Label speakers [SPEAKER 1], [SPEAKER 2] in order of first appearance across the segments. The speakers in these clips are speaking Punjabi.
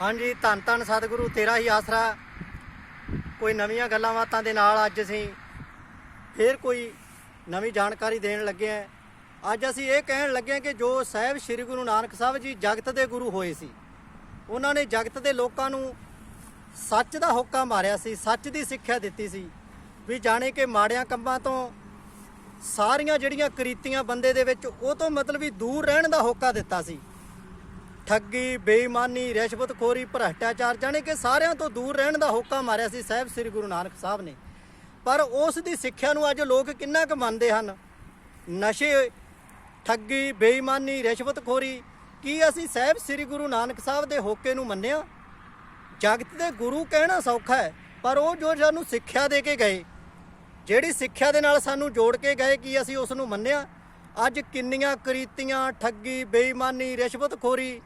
[SPEAKER 1] ਹਾਂਜੀ, ਧੰਨ ਧੰਨ ਸਤਿਗੁਰੂ, ਤੇਰਾ ਹੀ ਆਸਰਾ। ਕੋਈ ਨਵੀਆਂ ਗੱਲਾਂ ਬਾਤਾਂ ਦੇ ਨਾਲ ਅੱਜ ਅਸੀਂ ਫੇਰ ਕੋਈ ਨਵੀਂ ਜਾਣਕਾਰੀ ਦੇਣ ਲੱਗੇ ਹਾਂ। ਅੱਜ ਅਸੀਂ ਇਹ ਕਹਿਣ ਲੱਗੇ ਹਾਂ ਕਿ ਜੋ ਸਾਹਿਬ ਸ੍ਰੀ ਗੁਰੂ ਨਾਨਕ ਸਾਹਿਬ ਜੀ ਜਗਤ ਦੇ ਗੁਰੂ ਹੋਏ ਸੀ, ਉਹਨਾਂ ਨੇ ਜਗਤ ਦੇ ਲੋਕਾਂ ਨੂੰ ਸੱਚ ਦਾ ਹੋਕਾ ਮਾਰਿਆ ਸੀ, ਸੱਚ ਦੀ ਸਿੱਖਿਆ ਦਿੱਤੀ ਸੀ। ਵੀ ਜਾਣੇ ਕਿ ਮਾੜਿਆਂ ਕੰਮਾਂ ਤੋਂ ਸਾਰੀਆਂ ਜਿਹੜੀਆਂ ਕਰੀਤੀਆਂ ਬੰਦੇ ਦੇ ਵਿੱਚ, ਉਹ ਤੋਂ ਮਤਲਬ ਵੀ ਦੂਰ ਰਹਿਣ ਦਾ ਹੋਕਾ ਦਿੱਤਾ ਸੀ। ਠੱਗੀ, ਬੇਈਮਾਨੀ, ਰਿਸ਼ਵਤਖੋਰੀ, ਭ੍ਰਸ਼ਟਾਚਾਰ ਜਾਣੇ ਕਿ ਸਾਰਿਆਂ ਤੋਂ ਦੂਰ ਰਹਿਣ ਦਾ ਹੋਕਾ ਮਾਰਿਆ ਸੀ ਸਾਹਿਬ ਸ੍ਰੀ ਗੁਰੂ ਨਾਨਕ ਸਾਹਿਬ ਨੇ। ਪਰ ਉਸ ਦੀ ਸਿੱਖਿਆ ਨੂੰ ਅੱਜ ਲੋਕ ਕਿੰਨਾ ਕੁ ਮੰਨਦੇ ਹਨ? ਨਸ਼ੇ, ਠੱਗੀ, ਬੇਈਮਾਨੀ, ਰਿਸ਼ਵਤਖੋਰੀ, ਕੀ ਅਸੀਂ ਸਾਹਿਬ ਸ੍ਰੀ ਗੁਰੂ ਨਾਨਕ ਸਾਹਿਬ ਦੇ ਹੋਕੇ ਨੂੰ ਮੰਨਿਆ? ਜਗਤ ਦੇ ਗੁਰੂ ਕਹਿਣਾ ਸੌਖਾ ਹੈ, ਪਰ ਉਹ ਜੋ ਸਾਨੂੰ ਸਿੱਖਿਆ ਦੇ ਕੇ ਗਏ, ਜਿਹੜੀ ਸਿੱਖਿਆ ਦੇ ਨਾਲ ਸਾਨੂੰ ਜੋੜ ਕੇ ਗਏ, ਕੀ ਅਸੀਂ ਉਸ ਨੂੰ ਮੰਨਿਆ? ਅੱਜ ਕਿੰਨੀਆਂ ਕਰੀਤੀਆਂ, ਠੱਗੀ, ਬੇਈਮਾਨੀ, ਰਿਸ਼ਵਤਖੋਰੀ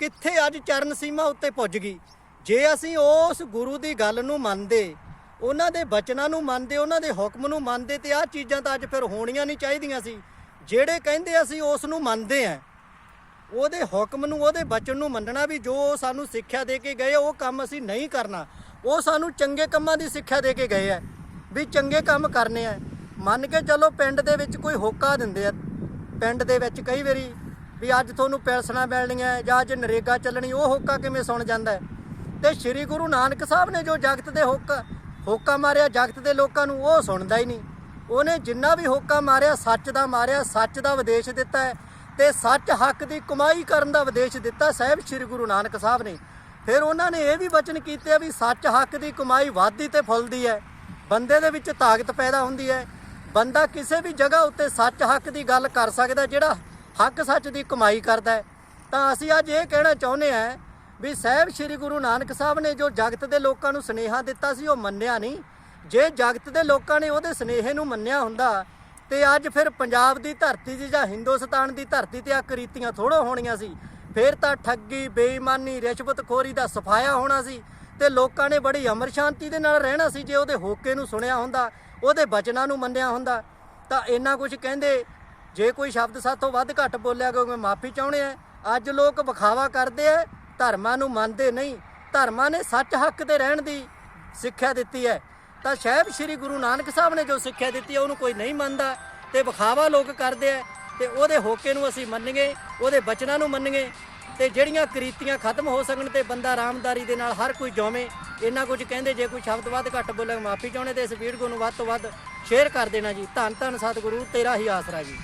[SPEAKER 1] ਕਿੱਥੇ ਅੱਜ ਚਰਨ ਸੀਮਾ ਉੱਤੇ ਪੁੱਜ ਗਈ? ਜੇ ਅਸੀਂ ਉਸ ਗੁਰੂ ਦੀ ਗੱਲ ਨੂੰ ਮੰਨਦੇ, ਉਹਨਾਂ ਦੇ ਬਚਨਾਂ ਨੂੰ ਮੰਨਦੇ, ਉਹਨਾਂ ਦੇ ਹੁਕਮ ਨੂੰ ਮੰਨਦੇ, ਤੇ ਆਹ ਚੀਜ਼ਾਂ ਤਾਂ ਅੱਜ ਫਿਰ ਹੋਣੀਆਂ ਨਹੀਂ ਚਾਹੀਦੀਆਂ ਸੀ। ਜਿਹੜੇ ਕਹਿੰਦੇ ਅਸੀਂ ਉਸ ਨੂੰ ਮੰਨਦੇ ਆਂ ਉਹਦੇ ਹੁਕਮ ਨੂੰ, ਉਹਦੇ ਬਚਨ ਨੂੰ ਮੰਨਣਾ ਵੀ ਜੋ ਉਹ ਸਾਨੂੰ ਸਿੱਖਿਆ ਦੇ ਕੇ ਗਏ ਉਹ ਕੰਮ ਅਸੀਂ ਨਹੀਂ ਕਰਨਾ। ਉਹ ਸਾਨੂੰ ਚੰਗੇ ਕੰਮਾਂ ਦੀ ਸਿੱਖਿਆ ਦੇ ਕੇ ਗਏ ਆ, ਵੀ ਚੰਗੇ ਕੰਮ ਕਰਨੇ ਆ। ਮੰਨ ਕੇ ਚਲੋ ਪਿੰਡ ਦੇ ਵਿੱਚ ਕੋਈ ਹੋਕਾ ਦਿੰਦੇ ਆ, ਪਿੰਡ ਦੇ ਵਿੱਚ ਕਈ ਵਾਰੀ ਵੀ ਅੱਜ ਤੁਹਾਨੂੰ ਪੈਲਸਣਾ ਮਿਲਣੀਆਂ ਜਾਂ ਅੱਜ ਨਰੇਗਾ ਚੱਲਣੀ, ਉਹ ਹੋਕਾ ਕਿਵੇਂ ਸੁਣ ਜਾਂਦਾ ਹੈ? ਤੇ ਸ੍ਰੀ ਗੁਰੂ ਨਾਨਕ ਸਾਹਿਬ ਨੇ ਜੋ ਜਗਤ ਦੇ ਹੋਕਾ ਹੋਕਾ ਮਾਰਿਆ ਜਗਤ ਦੇ ਲੋਕਾਂ ਨੂੰ, ਉਹ ਸੁਣਦਾ ਹੀ ਨਹੀਂ। ਉਹਨੇ ਜਿੰਨਾ ਵੀ ਹੋਕਾ ਮਾਰਿਆ, ਸੱਚ ਦਾ ਮਾਰਿਆ, ਸੱਚ ਦਾ ਵਿਦੇਸ਼ ਦਿੱਤਾ ਹੈ ਤੇ ਸੱਚ ਹੱਕ ਦੀ ਕਮਾਈ ਕਰਨ ਦਾ ਵਿਦੇਸ਼ ਦਿੱਤਾ ਸਾਹਿਬ ਸ੍ਰੀ ਗੁਰੂ ਨਾਨਕ ਸਾਹਿਬ ਨੇ। ਫਿਰ ਉਹਨਾਂ ਨੇ ਇਹ ਵੀ ਵਚਨ ਕੀਤੇ ਆ ਵੀ ਸੱਚ ਹੱਕ ਦੀ ਕਮਾਈ ਵੱਧਦੀ ਤੇ ਫੁੱਲਦੀ ਹੈ। ਬੰਦੇ ਦੇ ਵਿੱਚ ਤਾਕਤ ਪੈਦਾ ਹੁੰਦੀ ਹੈ। ਬੰਦਾ ਕਿਸੇ ਵੀ ਜਗ੍ਹਾ ਉੱਤੇ ਸੱਚ ਹੱਕ ਦੀ ਗੱਲ ਕਰ ਸਕਦਾ ਜਿਹੜਾ ਹੱਕ ਸੱਚ ਦੀ ਕਮਾਈ ਕਰਦਾ ਹੈ। ਤਾਂ ਅਸੀਂ ਅੱਜ ਇਹ ਕਹਿਣਾ ਚਾਹੁੰਦੇ ਹਾਂ ਵੀ ਸਾਹਿਬ ਸ੍ਰੀ ਗੁਰੂ ਨਾਨਕ ਸਾਹਿਬ ਨੇ ਜੋ ਜਗਤ ਦੇ ਲੋਕਾਂ ਨੂੰ ਸਨੇਹਾ ਦਿੱਤਾ ਸੀ, ਉਹ ਮੰਨਿਆ ਨਹੀਂ। ਜੇ ਜਗਤ ਦੇ ਲੋਕਾਂ ਨੇ ਉਹਦੇ ਸਨੇਹੇ ਨੂੰ ਮੰਨਿਆ ਹੁੰਦਾ ਤੇ ਅੱਜ ਫਿਰ ਪੰਜਾਬ ਦੀ ਧਰਤੀ ਦੀ ਜਾਂ ਹਿੰਦੁਸਤਾਨ ਦੀ ਧਰਤੀ ਤੇ ਆ ਕਰੀਤੀਆਂ ਥੋੜੋ ਹੋਣੀਆਂ ਸੀ। ਫਿਰ ਤਾਂ ਠੱਗੀ, ਬੇਈਮਾਨੀ, ਰਿਸ਼ਵਤਖੋਰੀ ਦਾ ਸਫਾਇਆ ਹੋਣਾ ਸੀ ਤੇ ਲੋਕਾਂ ਨੇ ਬੜੀ ਅਮਰ ਸ਼ਾਂਤੀ ਦੇ ਨਾਲ ਰਹਿਣਾ ਸੀ ਜੇ ਉਹਦੇ ਹੋਕੇ ਨੂੰ ਸੁਣਿਆ ਹੁੰਦਾ, ਉਹਦੇ ਬਚਨਾਂ ਨੂੰ ਮੰਨਿਆ ਹੁੰਦਾ। ਤਾਂ ਇੰਨਾ ਕੁਝ ਕਹਿੰਦੇ ਜੇ ਕੋਈ ਸ਼ਬਦ ਸਾਥੋਂ ਵੱਧ ਘੱਟ ਬੋਲਿਆ ਗਿਆ ਮਾਫੀ ਚਾਹੁੰਦੇ ਆ। ਅੱਜ ਲੋਕ ਵਿਖਾਵਾ ਕਰਦੇ ਆ, ਧਰਮਾਂ ਨੂੰ ਮੰਨਦੇ ਨਹੀਂ। ਧਰਮਾਂ ਨੇ ਸੱਚ ਹੱਕ ਤੇ ਰਹਿਣ ਦੀ ਸਿੱਖਿਆ ਦਿੱਤੀ ਹੈ। ਤਾਂ ਸ਼ਾਇਦ ਸ੍ਰੀ ਗੁਰੂ ਨਾਨਕ ਸਾਹਿਬ ਨੇ ਜੋ ਸਿੱਖਿਆ ਦਿੱਤੀ ਹੈ, ਉਹਨੂੰ ਕੋਈ ਨਹੀਂ ਮੰਨਦਾ। ਤੇ ਵਿਖਾਵਾ ਲੋਕ ਕਰਦੇ ਆ, ਤੇ ਉਹਦੇ ਹੋਕੇ ਨੂੰ ਅਸੀਂ ਮੰਨੀਏ, ਉਹਦੇ ਬਚਨਾਂ ਨੂੰ ਮੰਨੀਏ। ਤੇ ਜਿਹੜੀਆਂ ਕਰੀਤੀਆਂ ਖਤਮ ਹੋ ਸਕਣ ਤੇ ਬੰਦਾ ਆਰਾਮਦਾਰੀ ਦੇ ਨਾਲ ਹਰ ਕੋਈ ਜੋਵੇਂ, ਇੰਨਾ ਕੁਝ ਕਹਿੰਦੇ, ਜੇ ਕੋਈ ਸ਼ਬਦ ਵੱਧ ਘੱਟ ਬੋਲੇ ਮਾਫੀ ਚਾਹੁੰਦੇ ਤੇ ਇਸ ਵੀਡੀਓ ਨੂੰ ਵੱਧ ਤੋਂ ਵੱਧ ਸ਼ੇਅਰ ਕਰ ਦੇਣਾ ਜੀ। ਧੰਨ ਧੰਨ ਸਤਿਗੁਰੂ, ਤੇਰਾ ਹੀ ਆਸਰਾ ਜੀ।